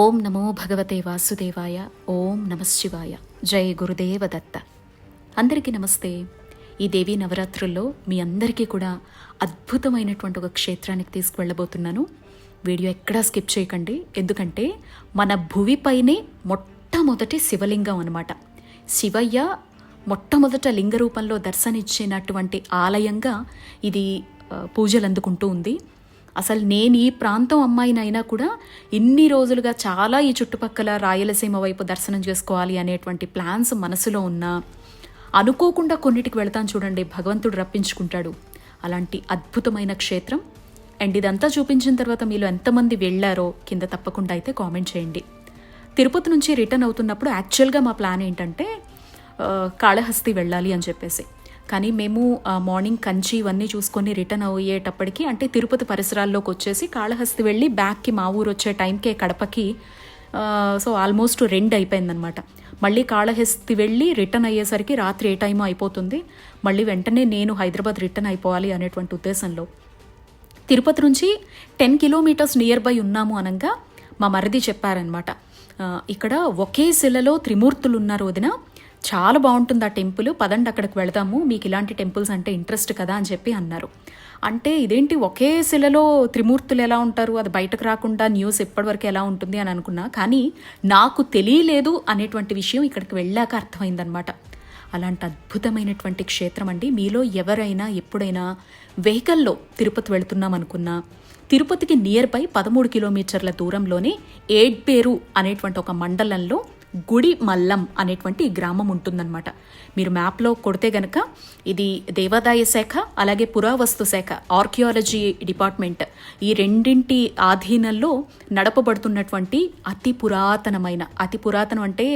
ఓం నమో భగవతే వాసుదేవాయ ఓం నమశివాయ జై గురుదేవ దత్త అందరికీ నమస్తే. ఈ దేవీ నవరాత్రుల్లో మీ అందరికీ కూడా అద్భుతమైనటువంటి ఒక క్షేత్రానికి తీసుకువెళ్ళబోతున్నాను. వీడియో ఎక్కడా స్కిప్ చేయకండి. ఎందుకంటే మన భువిపైనే మొట్టమొదటి శివలింగం అనమాట శివయ్య మొట్టమొదట లింగ రూపంలో దర్శనిచ్చినటువంటి ఆలయంగా ఇది పూజలు అందుకుంటూ ఉంది. అసలు నేను ఈ ప్రాంతం అమ్మాయినైనా కూడా ఇన్ని రోజులుగా చాలా ఈ చుట్టుపక్కల రాయలసీమ వైపు దర్శనం చేసుకోవాలి అనేటువంటి ప్లాన్స్ మనసులో ఉన్నా అనుకోకుండా కొన్నిటికి వెళ్తాను చూడండి భగవంతుడు రప్పించుకుంటాడు. అలాంటి అద్భుతమైన క్షేత్రం. అండ్ ఇదంతా చూపించిన తర్వాత మీలో ఎంతమంది వెళ్ళారో కింద తప్పకుండా అయితే కామెంట్ చేయండి. తిరుపతి నుంచి రిటర్న్ అవుతున్నప్పుడు యాక్చువల్గా మా ప్లాన్ ఏంటంటే కాళహస్తి వెళ్ళాలి అని చెప్పేసి. కానీ మేము మార్నింగ్ కంచి ఇవన్నీ చూసుకొని రిటర్న్ అయ్యేటప్పటికి అంటే తిరుపతి పరిసరాల్లోకి వచ్చేసి కాళహస్తి వెళ్ళి బ్యాక్కి మా ఊరు వచ్చే టైంకే కడపకి సో ఆల్మోస్ట్ రెండు అయిపోయిందనమాట మళ్ళీ కాళహస్తి వెళ్ళి రిటర్న్ అయ్యేసరికి రాత్రి ఏ టైమో అయిపోతుంది? మళ్ళీ వెంటనే నేను హైదరాబాద్ రిటర్న్ అయిపోవాలి అనేటువంటి ఉద్దేశంలో. తిరుపతి నుంచి టెన్ కిలోమీటర్స్ నియర్ బై ఉన్నాము అనగా మా మరిది చెప్పారనమాట ఇక్కడ ఒకే శిలలో త్రిమూర్తులు ఉన్నారు వదిన. చాలా బాగుంటుంది ఆ టెంపుల్ పదండి అక్కడికి వెళదాము మీకు ఇలాంటి టెంపుల్స్ అంటే ఇంట్రెస్ట్ కదా అని చెప్పి అన్నారు. అంటే ఇదేంటి ఒకే శిలలో త్రిమూర్తులు ఎలా ఉంటారు? అది బయటకు రాకుండా న్యూస్ ఎప్పటివరకు ఎలా ఉంటుంది అని అనుకున్నా. కానీ నాకు తెలియలేదు అనేటువంటి విషయం ఇక్కడికి వెళ్ళాక అర్థమైందనమాట అలాంటి అద్భుతమైనటువంటి క్షేత్రం అండి. మీలో ఎవరైనా ఎప్పుడైనా వెహికల్లో తిరుపతి వెళుతున్నాం అనుకున్నా తిరుపతికి నియర్ బై పదమూడు కిలోమీటర్ల దూరంలోనే ఏడ్పేరు అనేటువంటి ఒక మండలంలో గుడి మల్లం అనేటువంటి గ్రామం ఉంటుందన్నమాట. మీరు మ్యాప్లో కొడితే గనక ఇది దేవాదాయ శాఖ అలాగే పురావస్తు శాఖ ఆర్కియాలజీ డిపార్ట్మెంట్ ఈ రెండింటి ఆధీనంలో నడపబడుతున్నటువంటి అతి పురాతనమైన అతి పురాతనం అంటే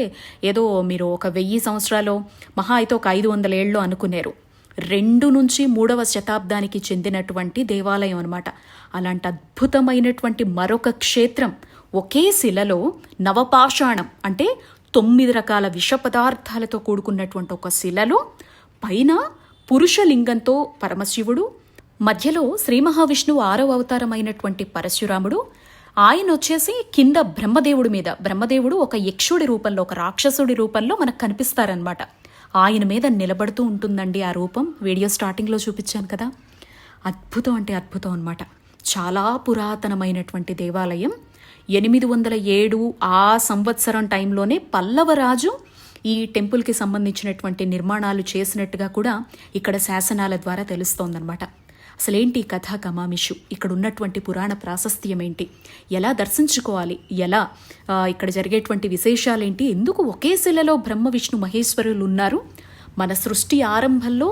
ఏదో మీరు ఒక వెయ్యి సంవత్సరాలు మహా అయితే ఒక ఐదు వందల ఏళ్ళు అనుకునేరు. రెండు నుంచి మూడవ శతాబ్దానికి చెందినటువంటి దేవాలయం అనమాట అలాంటి అద్భుతమైనటువంటి మరొక క్షేత్రం ఒకే శిలలో నవపాషాణం అంటే తొమ్మిది రకాల విష పదార్థాలతో కూడుకున్నటువంటి ఒక శిలలో పైన పురుషలింగంతో పరమశివుడు మధ్యలో శ్రీ మహావిష్ణువు ఆరవ అవతారమైనటువంటి పరశురాముడు ఆయన వచ్చేసి కింద బ్రహ్మదేవుడి మీద. బ్రహ్మదేవుడు ఒక యక్షుడి రూపంలో ఒక రాక్షసుడి రూపంలో మనకు కనిపిస్తారనమాట ఆయన మీద నిలబడుతూ ఉంటుందండి ఆ రూపం. వీడియో స్టార్టింగ్లో చూపించాను కదా. అద్భుతం అంటే అద్భుతం అనమాట చాలా పురాతనమైనటువంటి దేవాలయం. ఎనిమిది వందల ఏడు ఆ సంవత్సరం టైంలోనే పల్లవరాజు ఈ టెంపుల్కి సంబంధించినటువంటి నిర్మాణాలు చేసినట్టుగా కూడా ఇక్కడ శాసనాల ద్వారా తెలుస్తోందనమాట అసలేంటి ఈ కథా కమామిషు? ఇక్కడ ఉన్నటువంటి పురాణ ప్రాశస్త్యం ఏంటి? ఎలా దర్శించుకోవాలి? ఎలా ఇక్కడ జరిగేటువంటి విశేషాలేంటి? ఎందుకు ఒకే శిలలో బ్రహ్మ విష్ణు మహేశ్వరులు ఉన్నారు? మన సృష్టి ఆరంభంలో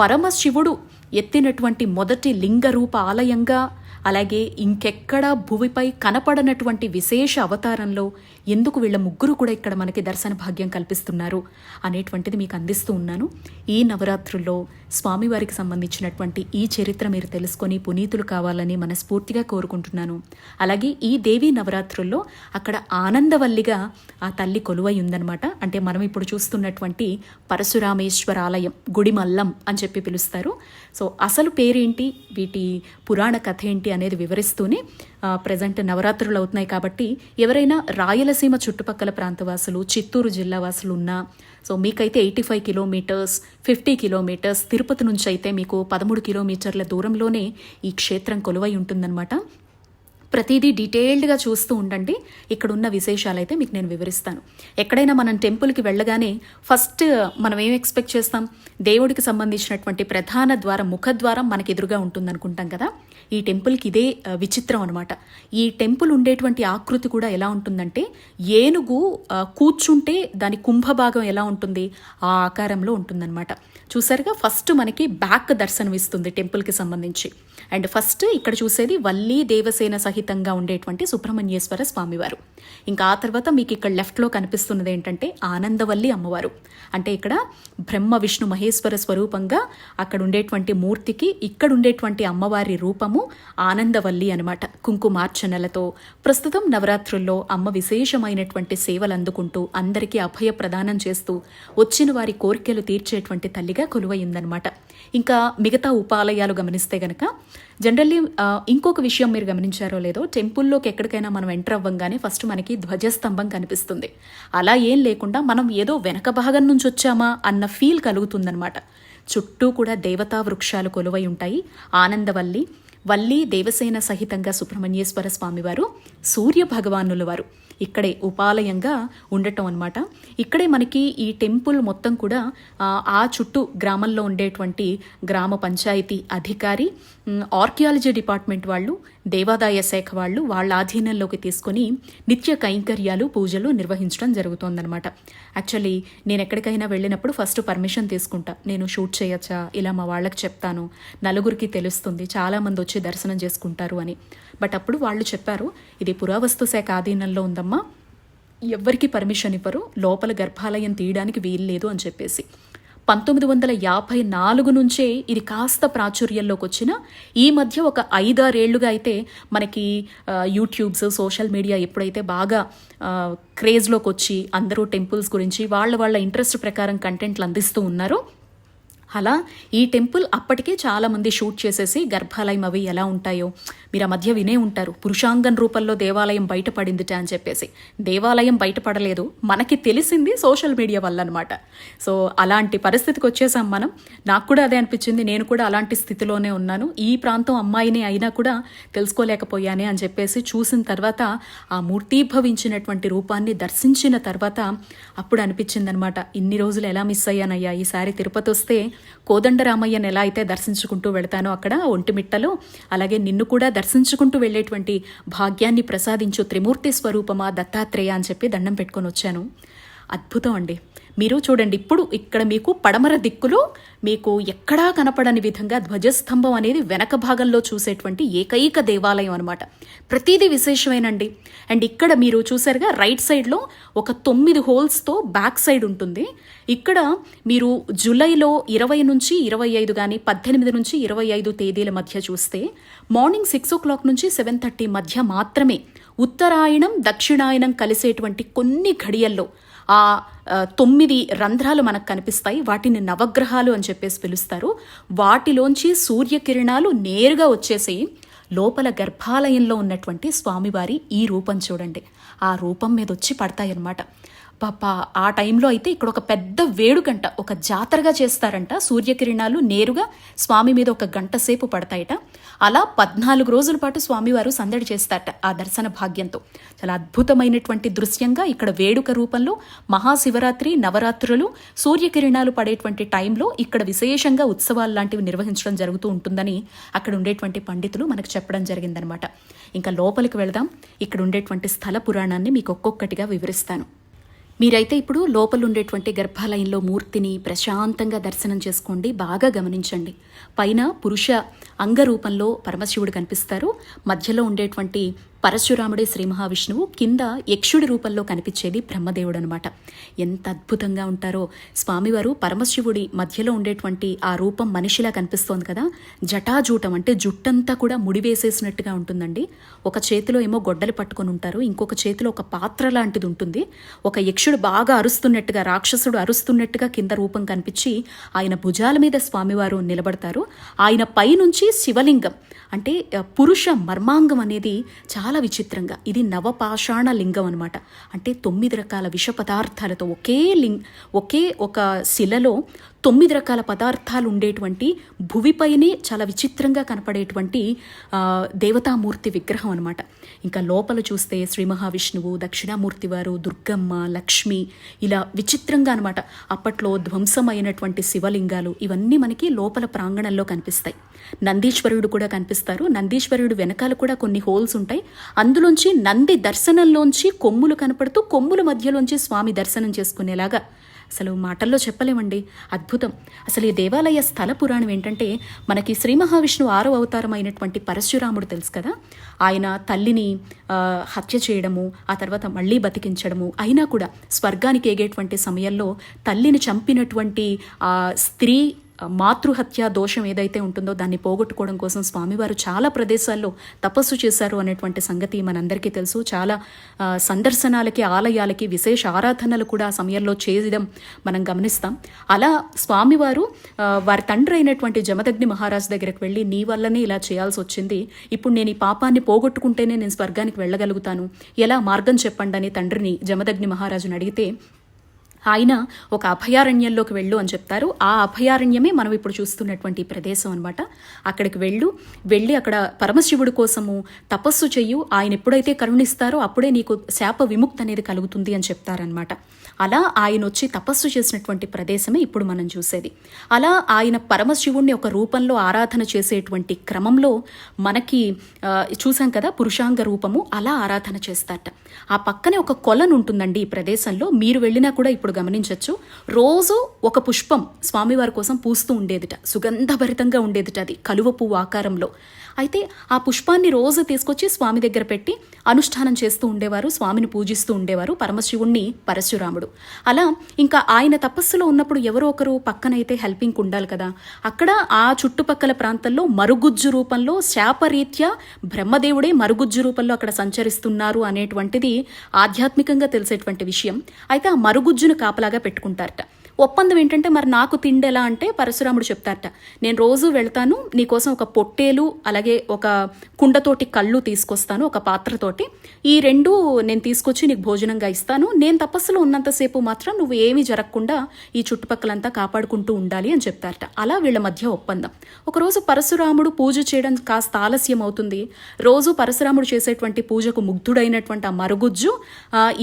పరమశివుడు ఎత్తినటువంటి మొదటి లింగ రూప ఆలయంగా అలాగే ఇంకెక్కడా భూమిపై కనపడనటువంటి విశేష అవతారంలో ఎందుకు వీళ్ళ ముగ్గురు కూడా ఇక్కడ మనకి దర్శన భాగ్యం కల్పిస్తున్నారు అనేటువంటిది మీకు అందిస్తూ ఉన్నాను. ఈ నవరాత్రుల్లో స్వామివారికి సంబంధించినటువంటి ఈ చరిత్ర మీరు తెలుసుకొని పునీతులు కావాలని మనస్ఫూర్తిగా కోరుకుంటున్నాను. అలాగే ఈ దేవీ నవరాత్రుల్లో అక్కడ ఆనందవల్లిగా ఆ తల్లి కొలువై ఉందన్నమాట. అంటే మనం ఇప్పుడు చూస్తున్నటువంటి పరశురామేశ్వర ఆలయం గుడిమల్లం అని చెప్పి పిలుస్తారు. సో అసలు పేరేంటి? వీటి పురాణ కథ ఏంటి అనేది వివరిస్తూనే ప్రజెంట్ నవరాత్రులు అవుతున్నాయి కాబట్టి ఎవరైనా రాయలసీమ చుట్టుపక్కల ప్రాంతవాసులు చిత్తూరు జిల్లా వాసులు ఉన్నా సో మీకైతే eighty five kilometres fifty kilometres Tirupati నుంచి అయితే మీకు పదమూడు కిలోమీటర్ల దూరంలోనే ఈ క్షేత్రం కొలువై ఉంటుందన్నమాట. ప్రతిదీ డీటెయిల్డ్గా చూస్తూ ఉండండి. ఇక్కడ ఉన్న విశేషాలైతే మీకు నేను వివరిస్తాను. ఎక్కడైనా మనం టెంపుల్కి వెళ్ళగానే ఫస్ట్ మనం ఏం ఎక్స్పెక్ట్ చేస్తాం? దేవుడికి సంబంధించినటువంటి ప్రధాన ద్వారం ముఖద్వారం మనకి ఎదురుగా ఉంటుంది అనుకుంటాం కదా? ఈ టెంపుల్కి ఇదే విచిత్రం అనమాట ఈ టెంపుల్ ఉండేటువంటి ఆకృతి కూడా ఎలా ఉంటుందంటే ఏనుగు కూర్చుంటే దాని కుంభభాగం ఎలా ఉంటుంది? ఆ ఆకారంలో ఉంటుందన్నమాట. చూసారుగా ఫస్ట్ మనకి బ్యాక్ దర్శనం ఇస్తుంది టెంపుల్కి సంబంధించి. అండ్ ఫస్ట్ ఇక్కడ చూసేది వల్లి దేవసేన సహితంగా ఉండేటువంటి సుబ్రహ్మణ్యేశ్వర స్వామివారు. ఇంకా ఆ తర్వాత మీకు ఇక్కడ లెఫ్ట్లో కనిపిస్తున్నది ఏంటంటే ఆనందవల్లి అమ్మవారు. అంటే ఇక్కడ బ్రహ్మ విష్ణు మహేశ్వర స్వరూపంగా అక్కడ ఉండేటువంటి మూర్తికి ఇక్కడ ఉండేటువంటి అమ్మవారి రూపము ఆనందవల్లి అనమాట కుంకుమార్చనలతో ప్రస్తుతం నవరాత్రుల్లో అమ్మ విశేషమైనటువంటి సేవలు అందుకుంటూ అందరికీ అభయ ప్రదానం చేస్తూ వచ్చిన వారి కోరికలు తీర్చేటువంటి తల్లిగా కొలువైందనమాట ఇంకా మిగతా ఉపాలయాలు గమనిస్తే గనక జనరల్లీ ఇంకొక విషయం మీరు గమనించారో లేదో టెంపుల్లోకి ఎక్కడికైనా మనం ఎంటర్ అవ్వంగానే ఫస్ట్ మనకి ధ్వజస్తంభం కనిపిస్తుంది. అలా ఏం లేకుండా మనం ఏదో వెనక భాగం నుంచి వచ్చామా అన్న ఫీల్ కలుగుతుందనమాట చుట్టూ కూడా దేవతా వృక్షాలు కొలువై ఉంటాయి. ఆనందవల్లి వల్లి దేవసేన సహితంగా సుబ్రహ్మణ్యేశ్వర స్వామివారు సూర్య భగవానుల వారు. ఇక్కడే ఉపాలయంగా ఉండటం అనమాట ఇక్కడే మనకి ఈ టెంపుల్ మొత్తం కూడా ఆ, చుట్టూ గ్రామంలో ఉండేటువంటి గ్రామ పంచాయతీ అధికారి ఆర్కియాలజీ డిపార్ట్మెంట్ వాళ్ళు దేవాదాయ శాఖ వాళ్ళు వాళ్ళ ఆధీనంలోకి తీసుకొని నిత్య కైంకర్యాలు పూజలు నిర్వహించడం జరుగుతోందనమాట యాక్చువల్లీ నేను ఎక్కడికైనా వెళ్ళినప్పుడు ఫస్ట్ పర్మిషన్ తీసుకుంటా. నేను షూట్ చేయొచ్చా? ఇలా మా వాళ్ళకి చెప్తాను. నలుగురికి తెలుస్తుంది. చాలామంది వచ్చి దర్శనం చేసుకుంటారు అని. బట్ అప్పుడు వాళ్ళు చెప్పారు ఇది పురావస్తు శాఖ ఆధీనంలో ఉందమ్మా. ఎవ్వరికి పర్మిషన్ ఇవ్వరు. లోపల గర్భాలయం తీయడానికి వీల్లేదు అని చెప్పేసి. పంతొమ్మిది వందల యాభై నాలుగు నుంచే ఇది కాస్త ప్రాచుర్యంలోకి వచ్చిన ఈ మధ్య ఒక ఐదారేళ్ళుగా అయితే మనకి యూట్యూబ్స్ సోషల్ మీడియా ఎప్పుడైతే బాగా క్రేజ్లోకి వచ్చి అందరూ టెంపుల్స్ గురించి వాళ్ళ వాళ్ళ ఇంట్రెస్ట్ ప్రకారం కంటెంట్లు అందిస్తూ ఉన్నారో అలా ఈ టెంపుల్ అప్పటికే చాలామంది షూట్ చేసేసి గర్భాలయం అవి ఎలా ఉంటాయో మీరు ఆ మధ్య వినే ఉంటారు. పురుషాంగం రూపంలో దేవాలయం బయటపడిందిట అని చెప్పేసి. దేవాలయం బయటపడలేదు మనకి తెలిసింది సోషల్ మీడియా వల్ల అనమాట సో అలాంటి పరిస్థితికి వచ్చేసాం మనం. నాకు కూడా అదే అనిపించింది నేను కూడా అలాంటి స్థితిలోనే ఉన్నాను. ఈ ప్రాంతం అమ్మాయిని అయినా కూడా తెలుసుకోలేకపోయానే అని చెప్పేసి చూసిన తర్వాత ఆ మూర్తీభవించినటువంటి రూపాన్ని దర్శించిన తర్వాత అప్పుడు అనిపించిందనమాట ఇన్ని రోజులు ఎలా మిస్ అయ్యానయ్యా? ఈసారి తిరుపతి వస్తే కోదండరామయ్యను ఎలా అయితే దర్శించుకుంటూ వెళ్తానో అక్కడ ఒంటిమిట్టలో అలాగే నిన్ను కూడా దర్శించుకుంటూ వెళ్ళేటువంటి భాగ్యాన్ని ప్రసాదించు త్రిమూర్తి స్వరూపమా దత్తాత్రేయ అని చెప్పి దండం పెట్టుకొని వచ్చాను. అద్భుతం అండి. మీరు చూడండి ఇప్పుడు ఇక్కడ మీకు పడమర దిక్కులో మీకు ఎక్కడా కనపడని విధంగా ధ్వజస్తంభం అనేది వెనక భాగంలో చూసేటువంటి ఏకైక దేవాలయం అనమాట ప్రతిదీ విశేషమేనండి. అండ్ ఇక్కడ మీరు చూసారుగా రైట్ సైడ్లో ఒక తొమ్మిది హోల్స్తో బ్యాక్ సైడ్ ఉంటుంది. ఇక్కడ మీరు జూలైలో ఇరవై నుంచి ఇరవై ఐదు కానీ పద్దెనిమిది నుంచి ఇరవై ఐదు తేదీల మధ్య చూస్తే మార్నింగ్ సిక్స్ ఓ క్లాక్ నుంచి సెవెన్ థర్టీ మధ్య మాత్రమే ఉత్తరాయణం దక్షిణాయనం కలిసేటువంటి కొన్ని ఘడియల్లో ఆ తొమ్మిది రంధ్రాలు మనకు కనిపిస్తాయి. వాటిని నవగ్రహాలు అని చెప్పేసి పిలుస్తారు. వాటిలోంచి సూర్యకిరణాలు నేరుగా వచ్చేసి లోపల గర్భాలయంలో ఉన్నటువంటి స్వామివారి ఈ రూపం చూడండి. ఆ రూపం మీద వచ్చి పడతాయన్నమాట. పాప ఆ టైంలో అయితే ఇక్కడ ఒక పెద్ద వేడుగంట ఒక జాతరగా చేస్తారంట. సూర్యకిరణాలు నేరుగా స్వామి మీద ఒక గంట సేపు పడతాయట. అలా పద్నాలుగు రోజుల పాటు స్వామివారు సందడి చేస్తారట ఆ దర్శన భాగ్యంతో. చాలా అద్భుతమైనటువంటి దృశ్యంగా ఇక్కడ వేడుక రూపంలో మహాశివరాత్రి నవరాత్రులు సూర్యకిరణాలు పడేటువంటి టైంలో ఇక్కడ విశేషంగా ఉత్సవాలు లాంటివి నిర్వహించడం జరుగుతూ ఉంటుందని అక్కడ ఉండేటువంటి పండితులు మనకు చెప్పడం జరిగిందనమాట. ఇంకా లోపలికి వెళదాం. ఇక్కడ ఉండేటువంటి స్థల పురాణాన్ని మీకు ఒక్కొక్కటిగా వివరిస్తాను. మీరైతే ఇప్పుడు లోపల ఉండేటువంటి గర్భాలయంలో మూర్తిని ప్రశాంతంగా దర్శనం చేసుకోండి బాగా గమనించండి. పైన పురుష అంగరూపంలో పరమశివుడు కనిపిస్తారు. మధ్యలో ఉండేటువంటి పరశురాముడే శ్రీ మహావిష్ణువు. కింద యక్షుడి రూపంలో కనిపించేది బ్రహ్మదేవుడు అనమాట ఎంత అద్భుతంగా ఉంటారో. స్వామివారు పరమశివుడి మధ్యలో ఉండేటువంటి ఆ రూపం మనిషిలా కనిపిస్తోంది కదా. జటాజూటం అంటే జుట్టంతా కూడా ముడివేసేసినట్టుగా ఉంటుందండి. ఒక చేతిలో ఏమో గొడ్డలు పట్టుకొని ఉంటారు. ఇంకొక చేతిలో ఒక పాత్ర లాంటిది ఉంటుంది. ఒక యక్షుడు బాగా అరుస్తున్నట్టుగా రాక్షసుడు అరుస్తున్నట్టుగా కింద రూపం కనిపించి ఆయన భుజాల మీద స్వామివారు నిలబడతారు. ఆయన పైనుంచి శివలింగం. అంటే పురుష మర్మాంగం అనేది చాలా విచిత్రంగా. ఇది నవపాషాణ లింగం అనమాట అంటే తొమ్మిది రకాల విష పదార్థాలతో ఒకే లింగ్ ఒకే ఒక శిలలో తొమ్మిది రకాల పదార్థాలు ఉండేటువంటి భువిపైనే చాలా విచిత్రంగా కనపడేటువంటి దేవతామూర్తి విగ్రహం అనమాట ఇంకా లోపల చూస్తే శ్రీ మహావిష్ణువు దక్షిణామూర్తి వారు దుర్గమ్మ లక్ష్మి ఇలా విచిత్రంగా అనమాట అప్పట్లో ధ్వంసమైనటువంటి శివలింగాలు ఇవన్నీ మనకి లోపల ప్రాంగణంలో కనిపిస్తాయి. నందీశ్వరుడు కూడా కనిపిస్తారు. నందీశ్వరుడు వెనకాల కూడా కొన్ని హోల్స్ ఉంటాయి. అందులోంచి నంది దర్శనంలోంచి కొమ్ములు కనపడుతూ కొమ్ముల మధ్యలోంచి స్వామి దర్శనం చేసుకునేలాగా అసలు మాటల్లో చెప్పలేమండి. అద్భుతం. అసలు ఈ దేవాలయ స్థల పురాణం ఏంటంటే మనకి శ్రీ మహావిష్ణువు ఆరో అవతారమైనటువంటి పరశురాముడు తెలుసు కదా? ఆయన తల్లిని హత్య చేయడము ఆ తర్వాత మళ్ళీ బతికించడము అయినా కూడా స్వర్గానికి ఎగేటువంటి సమయంలో తల్లిని చంపినటువంటి ఆ స్త్రీ మాతృహత్య దోషం ఏదైతే ఉంటుందో దాన్ని పోగొట్టుకోవడం కోసం స్వామివారు చాలా ప్రదేశాల్లో తపస్సు చేశారు అనేటువంటి సంగతి మనందరికీ తెలుసు. చాలా సందర్శనాలకి ఆలయాలకి విశేష ఆరాధనలు కూడా ఆ సమయంలో చేయడం మనం గమనిస్తాం. అలా స్వామివారు వారి తండ్రి అయినటువంటి జమదగ్ని మహారాజ్ దగ్గరికి వెళ్ళి నీ వల్లనే ఇలా చేయాల్సి వచ్చింది. ఇప్పుడు నేను ఈ పాపాన్ని పోగొట్టుకుంటేనే నేను స్వర్గానికి వెళ్ళగలుగుతాను. ఎలా? మార్గం చెప్పండి అని తండ్రిని జమదగ్ని మహారాజుని అడిగితే ఆయన ఒక అభయారణ్యంలోకి వెళ్ళు అని చెప్తారు. ఆ అభయారణ్యమే మనం ఇప్పుడు చూస్తున్నటువంటి ప్రదేశం అనమాట అక్కడికి వెళ్ళు. వెళ్ళి అక్కడ పరమశివుడి కోసము తపస్సు చెయ్యు. ఆయన ఎప్పుడైతే కరుణిస్తారో అప్పుడే నీకు శాప విముక్తి అనేది కలుగుతుంది అని చెప్తారనమాట అలా ఆయన వచ్చి తపస్సు చేసినటువంటి ప్రదేశమే ఇప్పుడు మనం చూసేది. అలా ఆయన పరమశివుణ్ణి ఒక రూపంలో ఆరాధన చేసేటువంటి క్రమంలో మనకి చూసాం కదా పురుషాంగ రూపము అలా ఆరాధన చేస్తారట. ఆ పక్కనే ఒక కొలను ఉంటుందండి ఈ ప్రదేశంలో. మీరు వెళ్ళినా కూడా ఇప్పుడు గమనించవచ్చు రోజు ఒక పుష్పం స్వామివారి కోసం పూస్తూ ఉండేదిట. సుగంధభరితంగా ఉండేదిట అది కలువ పువ్వు ఆకారంలో. అయితే ఆ పుష్పాన్ని రోజు తీసుకొచ్చి స్వామి దగ్గర పెట్టి అనుష్ఠానం చేస్తూ ఉండేవారు స్వామిని పూజిస్తూ ఉండేవారు పరమశివుణ్ణి పరశురాముడు. అలా ఇంకా ఆయన తపస్సులో ఉన్నప్పుడు ఎవరో ఒకరు పక్కనైతే హెల్పింగ్ ఉండాలి కదా. అక్కడ ఆ చుట్టుపక్కల ప్రాంతంలో మరుగుజ్జు రూపంలో శాపరీత్యా బ్రహ్మదేవుడే మరుగుజ్జు రూపంలో అక్కడ సంచరిస్తున్నారు అనేటువంటిది ఆధ్యాత్మికంగా తెలిసేటువంటి విషయం. అయితే ఆ మరుగుజ్జును కాపలాగా పెట్టుకుంటారట. ఒప్పందం ఏంటంటే మరి నాకు తిండి ఎలా అంటే పరశురాముడు చెప్తారట నేను రోజు వెళ్తాను నీకోసం ఒక పొట్టేలు అలాగే ఒక కుండతోటి కళ్ళు తీసుకొస్తాను ఒక పాత్రతోటి. ఈ రెండు నేను తీసుకొచ్చి నీకు భోజనంగా ఇస్తాను. నేను తపస్సులో ఉన్నంతసేపు మాత్రం నువ్వు ఏమీ జరగకుండా ఈ చుట్టుపక్కలంతా కాపాడుకుంటూ ఉండాలి అని చెప్తారట. అలా వీళ్ళ మధ్య ఒప్పందం. ఒకరోజు పరశురాముడు పూజ చేయడం కాస్త ఆలస్యం అవుతుంది. రోజు పరశురాముడు చేసేటువంటి పూజకు ముగ్ధుడైనటువంటి ఆ మరుగుజ్జు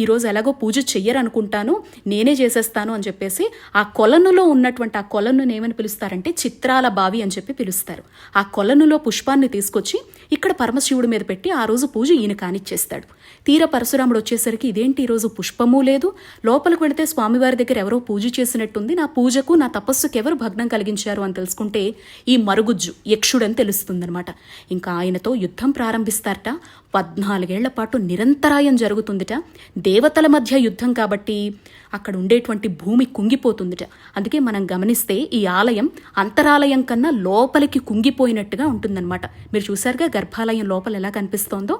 ఈరోజు ఎలాగో పూజ చెయ్యరనుకుంటాను నేనే చేసేస్తాను అని చెప్పేసి ఆ కొలనులో ఉన్నటువంటి ఆ కొలను ఏమని పిలుస్తారంటే చిత్రాల బావి అని చెప్పి పిలుస్తారు. ఆ కొలనులో పుష్పాన్ని తీసుకొచ్చి ఇక్కడ పరమశివుడి మీద పెట్టి ఆ రోజు పూజ ఈయన కానిచ్చేస్తాడు. తీర పరశురాముడు వచ్చేసరికి ఇదేంటి ఈరోజు పుష్పమూ పుష్పము లేదు? లోపలికి వెళితే స్వామివారి దగ్గర ఎవరో పూజ చేసినట్టుంది. నా పూజకు నా తపస్సుకు ఎవరు భగ్నం కలిగించారు అని తెలుసుకుంటే ఈ మరుగుజ్జు యక్షుడని తెలుస్తుందనమాట ఇంకా ఆయనతో యుద్ధం ప్రారంభిస్తారట. పద్నాలుగేళ్ళ పాటు నిరంతరాయం జరుగుతుందిట. దేవతల మధ్య యుద్ధం కాబట్టి అక్కడ ఉండేటువంటి భూమి కుంగిపోతుందిట. అందుకే మనం గమనిస్తే ఈ ఆలయం అంతరాలయం కన్నా లోపలికి కుంగిపోయినట్టుగా ఉంటుందన్నమాట. మీరు చూసారుగా గర్భాలయం లోపల ఎలా కనిపిస్తోందో?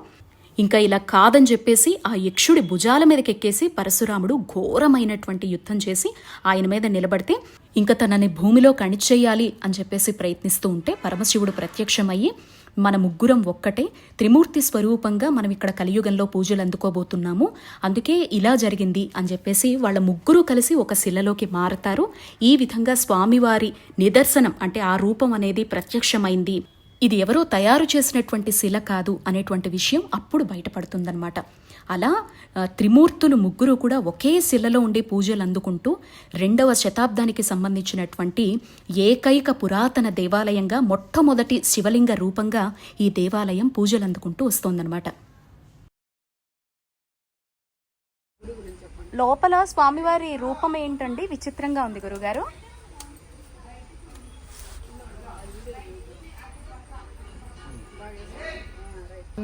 ఇంకా ఇలా కాదని చెప్పేసి ఆ యక్షుడి భుజాల మీదకి ఎక్కేసి పరశురాముడు ఘోరమైనటువంటి యుద్ధం చేసి ఆయన మీద నిలబడితే ఇంకా తనని భూమిలో కణిచేయాలి అని చెప్పేసి ప్రయత్నిస్తూ ఉంటే పరమశివుడు ప్రత్యక్షమయ్యి మన ముగ్గురం ఒక్కటే త్రిమూర్తి స్వరూపంగా మనం ఇక్కడ కలియుగంలో పూజలు అందుకోబోతున్నాము. అందుకే ఇలా జరిగింది అని చెప్పేసి వాళ్ళ ముగ్గురు కలిసి ఒక శిలలోకి మారతారు. ఈ విధంగా స్వామివారి నిదర్శనం అంటే ఆ రూపం అనేది ప్రత్యక్షమైంది. ఇది ఎవరో తయారు చేసినటువంటి శిల కాదు అనేటువంటి విషయం అప్పుడు బయటపడుతుందన్నమాట. అలా త్రిమూర్తులు ముగ్గురు కూడా ఒకే శిలలో ఉండే పూజలు అందుకుంటూ రెండవ శతాబ్దానికి సంబంధించినటువంటి ఏకైక పురాతన దేవాలయంగా మొట్టమొదటి శివలింగ రూపంగా ఈ దేవాలయం పూజలు అందుకుంటూ వస్తోందన్నమాట. లోపల స్వామివారి రూపం ఏంటండి? విచిత్రంగా ఉంది గురుగారు.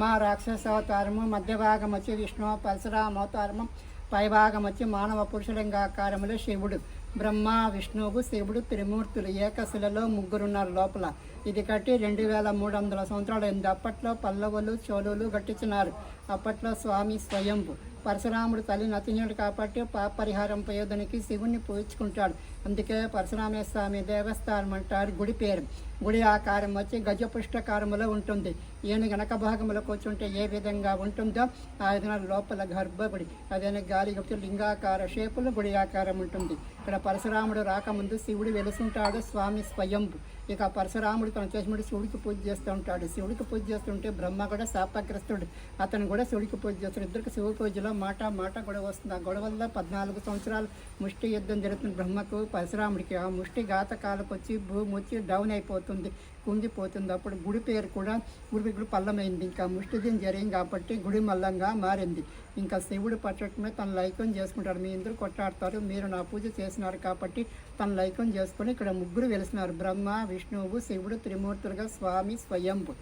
మా రాక్షస అవతారము మధ్య భాగం వచ్చి విష్ణు పరశురామ అవతారము పై భాగం వచ్చి మానవ పురుషలింగాకారములు శివుడు. బ్రహ్మ విష్ణువు శివుడు త్రిమూర్తులు ఏకశిలలో ముగ్గురున్నారు లోపల. ఇది కట్టి రెండు వేల మూడు వందల సంవత్సరాలు అయింది. అప్పట్లో పల్లవులు చోళులు కట్టించినారు అప్పట్లో స్వామి స్వయంభు. పరశురాముడు తల్లి నతినుడు కాబట్టి పాప పరిహారం ప్రయోజనకి శివుణ్ణి పూజించుకుంటాడు. అందుకే పరశురామ స్వామి దేవస్థానం అంటారు గుడి పేరు. గుడి ఆకారం వచ్చి గజపుష్టకారములో ఉంటుంది. ఏను గనక భాగంలో కూర్చుంటే ఏ విధంగా ఉంటుందో ఆ విధంగా లోపల గర్భగుడి అదేనా గాలి గుర్తు లింగాకార షేపులో గుడి ఆకారం ఉంటుంది. ఇక్కడ పరశురాముడు రాకముందు శివుడు వెలుసుంటాడు స్వామి స్వయంభు. ఇక పరశురాముడు తను చేసినప్పుడు శివుడికి పూజ చేస్తూ ఉంటాడు. శివుడికి పూజ చేస్తుంటే బ్రహ్మ కూడా శాపగ్రస్తుడు. అతను కూడా శివుడికి పూజ చేస్తాడు. ఇద్దరికి శివ పూజలో మాట మాట గొడవ వస్తుంది. ఆ గొడవల్లో పద్నాలుగు సంవత్సరాలు ముష్టి యుద్ధం జరుగుతుంది బ్రహ్మకు పరశురాముడికి. ఆ ముష్టి ఘాతకాలకు వచ్చి భూమి వచ్చి డౌన్ అయిపోతుంది. కుంగిపోతుంది. అప్పుడు గుడి పేరు కూడా గుడి పేరు పల్లమైంది. ఇంకా ముష్టిదిన జరిగింది కాబట్టి గుడి మల్లంగా మారింది. ఇంకా శివుడు పట్టడమే తన లైకం చేసుకుంటాడు. మీ ఇద్దరు కొట్టాడతారు మీరు నా పూజ చేసినారు కాబట్టి తన లైకం చేసుకొని ఇక్కడ ముగ్గురు వెలిసినారు. బ్రహ్మ విష్ణువు శివుడు త్రిమూర్తులుగా స్వామి స్వయంభు.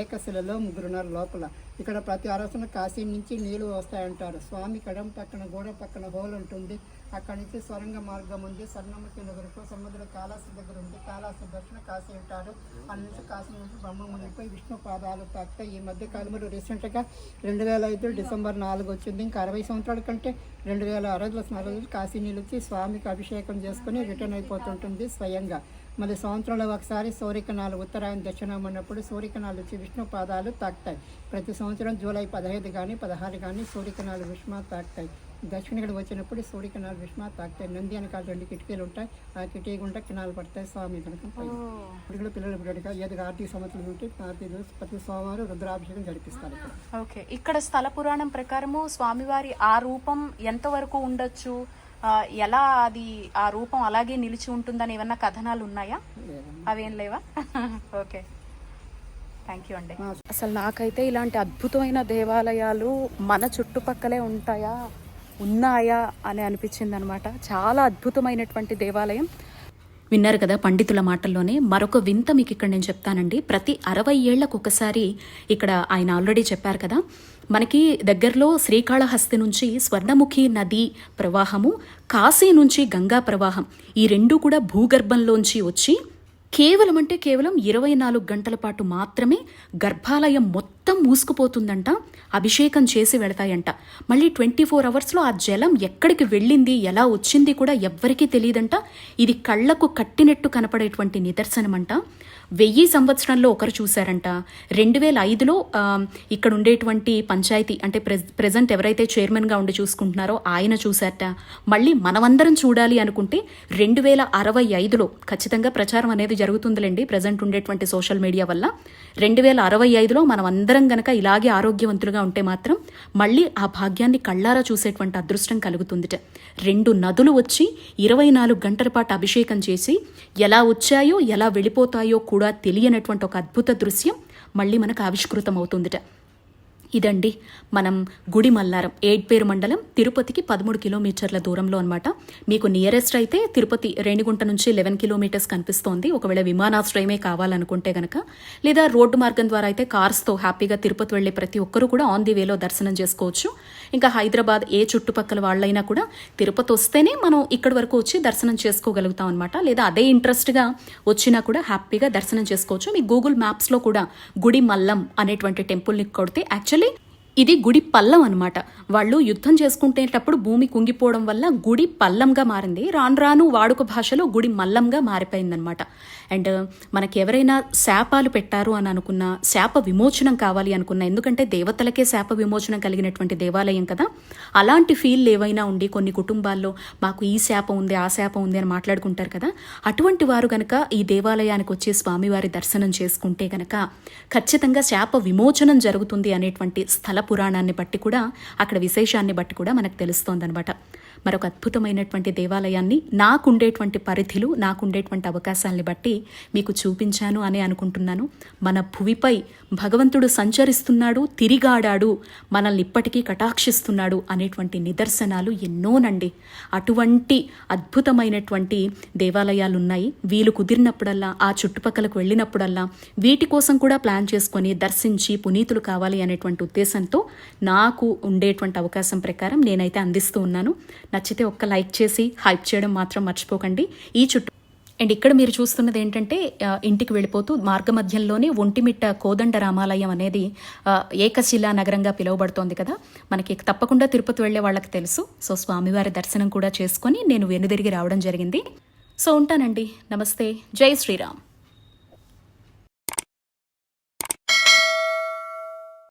ఏకశిలలో ముగ్గురున్నారు లోపల. ఇక్కడ ప్రతి అరసన కాశీ నుంచి నీళ్ళు వస్తాయంటారు. స్వామి కడం పక్కన గోడ పక్కన హోల్ ఉంటుంది అక్కడి నుంచి సొరంగ మార్గం ఉంది. స్వర్ణముఖి దగ్గరకు సముద్ర కాళాసి దగ్గర ఉంది. కాళాసి దర్శన కాశీ ఉంటారు అన్ని నుంచి కాశీ నుంచి బ్రహ్మ విష్ణు పాదాలు తాకుతాయి ఈ మధ్య కాలంలో రీసెంట్గా రెండు వేల ఐదు డిసెంబర్ నాలుగు వచ్చింది. ఇంకా అరవై సంవత్సరాల కంటే రెండు వేల అరవై రోజులు కాశీ నీళ్ళు వచ్చి స్వామికి అభిషేకం చేసుకుని రిటర్న్ అయిపోతుంటుంది స్వయంగా. మళ్ళీ సంవత్సరంలో ఒకసారి సూర్యకిరణాలు ఉత్తరాయణ దక్షిణం ఉన్నప్పుడు సూర్యకిరణాలు వచ్చి విష్ణు పాదాలు తాకుతాయి. ప్రతి సంవత్సరం జూలై పదహైదు కానీ పదహారు కానీ సూర్యకిరణాలు విష్మ తాకుతాయి. దక్షిణగిరి వచ్చినప్పుడు సూర్యకిరణాలు విష్మ తాకుతాయి. నంది వెనకాల రెండు కిటికీలు ఉంటాయి. ఆ కిటికీ గుండా కిణాలు పడతాయి స్వామి కనుక. ఇప్పుడు పిల్లలు పుట్టడిగా ఏది ఆర్థిక సంవత్సరం ఉంటే ఆర్థిక ప్రతి సోమవారం రుద్రాభిషేకం జరిపిస్తారు ఓకే. ఇక్కడ స్థల పురాణం ప్రకారము స్వామివారి ఆ రూపం ఎంతవరకు ఉండొచ్చు? ఎలా అది ఆ రూపం అలాగే నిలిచి ఉంటుందని ఏమన్నా కథనాలు ఉన్నాయా? అవేం లేవా? ఓకే. థ్యాంక్ యూ అండి. అసలు నాకైతే ఇలాంటి అద్భుతమైన దేవాలయాలు మన చుట్టుపక్కలే ఉంటాయా ఉన్నాయా అని అనిపించింది అనమాట చాలా అద్భుతమైనటువంటి దేవాలయం. విన్నారు కదా పండితుల మాటల్లోనే. మరొక వింత మీకు ఇక్కడ నేను చెప్తానండి. ప్రతి అరవై ఏళ్ళకు ఒకసారి ఇక్కడ ఆయన ఆల్రెడీ చెప్పారు కదా. మనకి దగ్గరలో శ్రీకాళహస్తి నుంచి స్వర్ణముఖి నది ప్రవాహము కాశీ నుంచి గంగా ప్రవాహం ఈ రెండు కూడా భూగర్భంలోంచి వచ్చి కేవలం అంటే కేవలం ఇరవై నాలుగు గంటల పాటు మాత్రమే గర్భాలయం మొత్తం మూసుకుపోతుందంట అభిషేకం చేసి వెళతాయంట. మళ్ళీ ట్వంటీ ఫోర్ అవర్స్లో ఆ జలం ఎక్కడికి వెళ్ళింది ఎలా వచ్చింది కూడా ఎవ్వరికీ తెలియదంట. ఇది కళ్ళకు కట్టినట్టు కనపడేటువంటి నిదర్శనమంట. వెయ్యి సంవత్సరంలో ఒకరు చూశారంట. రెండు వేల ఐదులో ఇక్కడ ఉండేటువంటి పంచాయతీ అంటే ప్రెజెంట్ ఎవరైతే చైర్మన్గా ఉండి చూసుకుంటున్నారో ఆయన చూశారట. మళ్ళీ మనమందరం చూడాలి అనుకుంటే రెండు వేల అరవై ఐదులో ఖచ్చితంగా ప్రచారం అనేది జరుగుతుందిలేండి. ప్రజెంట్ ఉండేటువంటి సోషల్ మీడియా వల్ల. రెండు వేల అరవై ఐదులో మనం అందరం గనక ఇలాగే ఆరోగ్యవంతులుగా ఉంటే మాత్రం మళ్ళీ ఆ భాగ్యాన్ని కళ్ళారా చూసేటువంటి అదృష్టం కలుగుతుందిట. రెండు నదులు వచ్చి ఇరవై నాలుగు గంటల పాటు అభిషేకం చేసి ఎలా వచ్చాయో ఎలా వెళ్ళిపోతాయో కూడా తెలియనటువంటి ఒక అద్భుత దృశ్యం మళ్ళీ మనకు ఆవిష్కృతం అవుతుందిట ఇదండి మనం గుడి మల్లారం ఏడ్పేరు మండలం తిరుపతికి పదమూడు కిలోమీటర్ల దూరంలో అనమాట మీకు నియరెస్ట్ అయితే తిరుపతి రేణిగుంట నుంచి లెవెన్ కిలోమీటర్స్ కనిపిస్తోంది. ఒకవేళ విమానాశ్రయమే కావాలనుకుంటే గనక లేదా రోడ్డు మార్గం ద్వారా అయితే కార్స్తో హ్యాపీగా తిరుపతి వెళ్ళే ప్రతి ఒక్కరూ కూడా ఆన్ ది వేలో దర్శనం చేసుకోవచ్చు. ఇంకా హైదరాబాద్ ఏ చుట్టుపక్కల వాళ్ళైనా కూడా తిరుపతి వస్తేనే మనం ఇక్కడి వరకు వచ్చి దర్శనం చేసుకోగలుగుతాం అనమాట లేదా అదే ఇంట్రెస్ట్గా వచ్చినా కూడా హ్యాపీగా దర్శనం చేసుకోవచ్చు. మీ గూగుల్ మ్యాప్స్లో కూడా గుడి మల్లం అనేటువంటి టెంపుల్ని కొడితే యాక్చువల్లీ ఇది గుడి పల్లం అనమాట వాళ్ళు యుద్ధం చేసుకుంటేటప్పుడు భూమి కుంగిపోవడం వల్ల గుడి పల్లంగా మారింది. రాను రాను వాడుక భాషలో గుడి మల్లంగా మారిపోయిందనమాట అండ్ మనకి ఎవరైనా శాపాలు పెట్టారు అని అనుకున్న శాప విమోచనం కావాలి అనుకున్న ఎందుకంటే దేవతలకే శాప విమోచనం కలిగినటువంటి దేవాలయం కదా అలాంటి ఫీల్ ఏవైనా ఉండి కొన్ని కుటుంబాల్లో మాకు ఈ శాపం ఉంది ఆ శాపం ఉంది అని మాట్లాడుకుంటారు కదా అటువంటి వారు కనుక ఈ దేవాలయానికి వచ్చి స్వామివారి దర్శనం చేసుకుంటే కనుక ఖచ్చితంగా శాప విమోచనం జరుగుతుంది అనేటువంటి స్థల పురాణాన్ని బట్టి కూడా అక్కడ విశేషాన్ని బట్టి కూడా మనకు తెలుస్తోందనమాట మరొక అద్భుతమైనటువంటి దేవాలయాన్ని నాకుండేటువంటి పరిధిలు నాకుండేటువంటి అవకాశాలని బట్టి మీకు చూపించాను అని అనుకుంటున్నాను. మన భువిపై భగవంతుడు సంచరిస్తున్నాడు తిరిగాడాడు మనల్ని ఇప్పటికీ కటాక్షిస్తున్నాడు అనేటువంటి నిదర్శనాలు ఎన్నోనండి. అటువంటి అద్భుతమైనటువంటి దేవాలయాలు ఉన్నాయి వీలు కుదిరినప్పుడల్లా ఆ చుట్టుపక్కలకు వెళ్ళినప్పుడల్లా వీటి కోసం కూడా ప్లాన్ చేసుకొని దర్శించి పునీతులు కావాలి అనేటువంటి ఉద్దేశంతో నాకు ఉండేటువంటి అవకాశం ప్రకారం నేనైతే అందిస్తూ ఉన్నాను. నచ్చితే ఒక్క లైక్ చేసి హైప్ చేయడం మాత్రం మర్చిపోకండి. ఈ చుట్టూ అండ్ ఇక్కడ మీరు చూస్తున్నది ఏంటంటే ఇంటికి వెళ్ళిపోతూ మార్గమధ్యంలోనే ఒంటిమిట్ట కోదండ రామాలయం అనేది ఏకశిలా నగరంగా పిలువబడుతోంది కదా. మనకి తప్పకుండా తిరుపతి వెళ్ళే వాళ్ళకి తెలుసు. సో స్వామివారి దర్శనం కూడా చేసుకొని నేను వెనుదిరిగి రావడం జరిగింది. సో ఉంటానండి. నమస్తే. జై శ్రీరామ్.